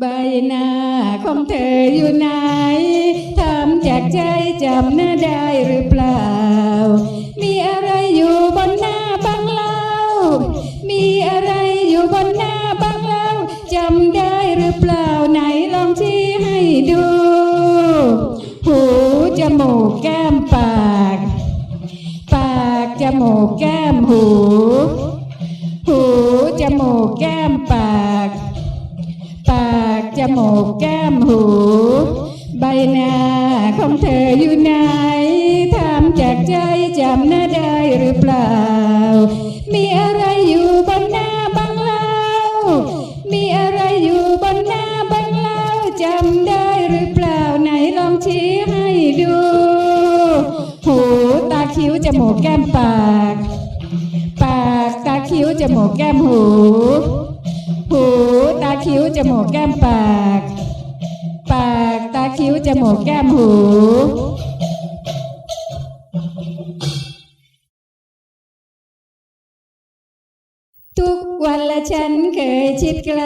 ใบหน้าของเธออยู่ไหนถามจากใจจำหน้าได้หรือเปล่า มีอะไรอยู่บนหน้าบ้างเล่า มีอะไรอยู่บนหน้าบ้างเล่าจำได้หรือเปล่าไหนลองชี้ให้ดู หูจมูกแก้มปาก ปากจมูกแก้มหู มูกแก้มหู ใบหน้าของเธออยู่ไหนถามจากใจจำหน้าได้หรือเปล่า มีอะไรอยู่บนหน้าบ้างเล่า มีอะไรอยู่บนหน้าบ้างเล่าจำได้หรือเปล่าไหนลองชี้ให้ดู หูตาคิ้วจมูกแก้มปาก ปากตาคิ้วจมูกแก้มหู คิ้วจมูกแก้มปาก ปากตาคิ้วจมูกแก้มหู ทุกวันละฉันเคยชิดไกล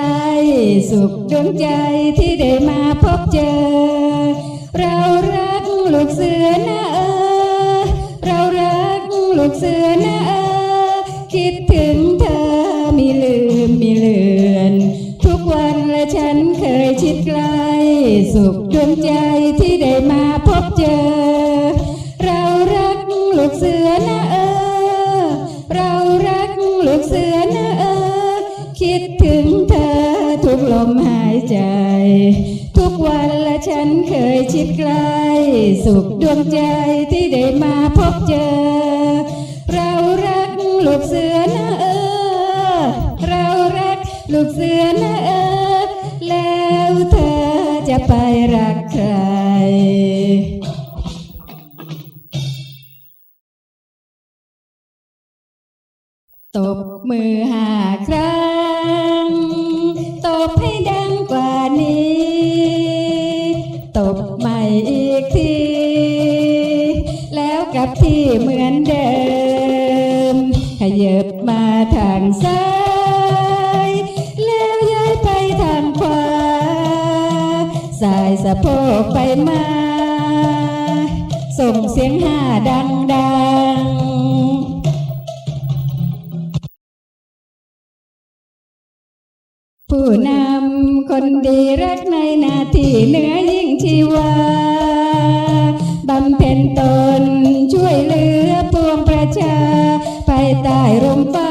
สุขดวงใจที่ได้มาพบเจอ เรารัก สุขดวงใจที่ได้มาพบเจอ เรารักลูกเสือนะเออ เรารักลูกเสือนะเออ คิดถึงเธอทุกลมหายใจ ทุกวันและฉันเคยชิดไกล้ สุขดวงใจที่ได้มาพบเจอ ตบมือห้าครั้ง ตบให้ดังกว่านี้ ตบใหม่อีกที แล้วกลับที่เหมือนเดิม ขยับมาทางซ้าย แล้วย้ายไปทางขวาสายสะโพกไปมา ส่งเสียงห้าดังๆ นำคนดีรักในหนาที่เหนือยิ่งชีวาบำเพ็ญตนช่วยเหลือปวงประชาภายใต้ร่มฟ้า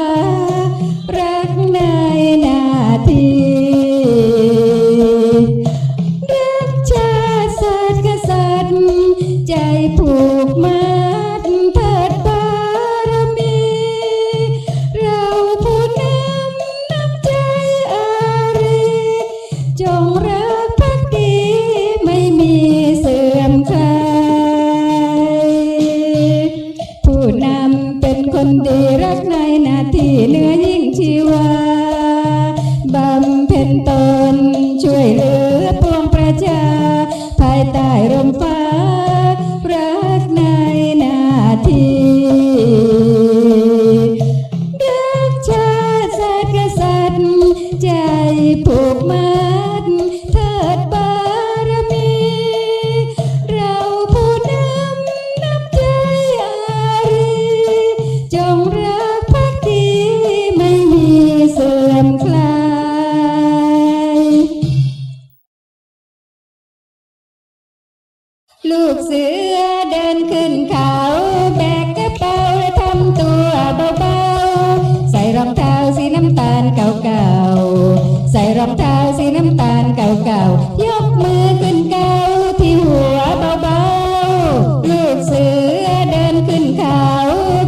รักในหน้าที่เหนือยิ่งชีวาบำเพ็ญตนช่วยเหลือปวงประชา ภายใต้ร่มฟ้า ลูกเสือเดินขึ้นเขาแบกกระเป๋าและทำตัวเบาๆ ใส่รองเท้าสีน้ำตาลเก่าๆ ใส่รองเท้าสีน้ำตาลเก่าๆ ยกมือขึ้นเกาที่หัวเบาๆ ลูกเสือเดินขึ้นเขา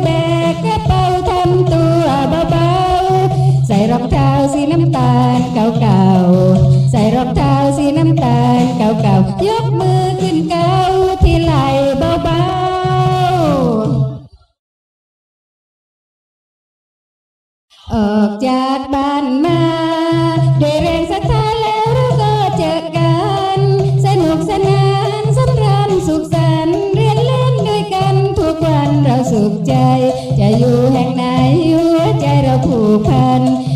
แบกกระเป๋าทำตัวเบาๆ ใส่รองเท้าสีน้ำตาลเก่าๆ ใส่รองเท้าสีน้ำตาลเก่าๆ ยก เราผูกพัน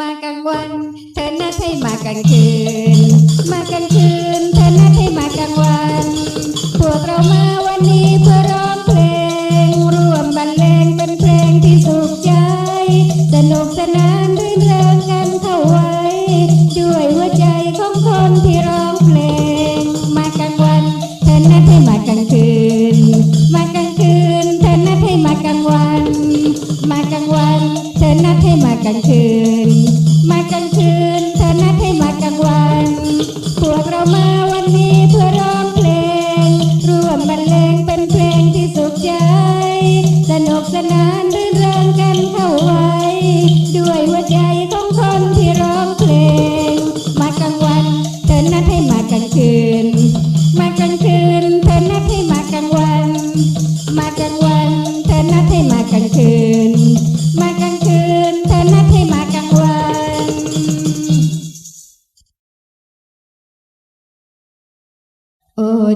มากลางวัน เธอนัดให้มากลางคืน มากลางคืน เธอนัดให้มากลางวัน พวกเรามาวันนี้เพื่อร้องเพลง ร่วมบรรเลงเป็นเพลงที่สุขใจ สนุกสนานรื่นเริงกันเข้าไว้ ด้วยหัวใจของคนที่ร้องเพลง มากลางวัน เธอนัดให้มากลางคืน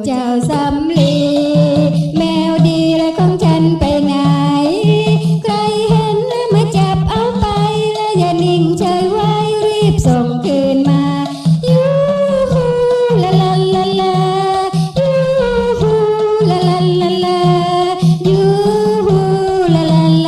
เจ้าสำลีแมวดีและของฉันไปไหน ใครเห็นแล้วมาจับเอาไปแล้วอย่านิ่งเฉย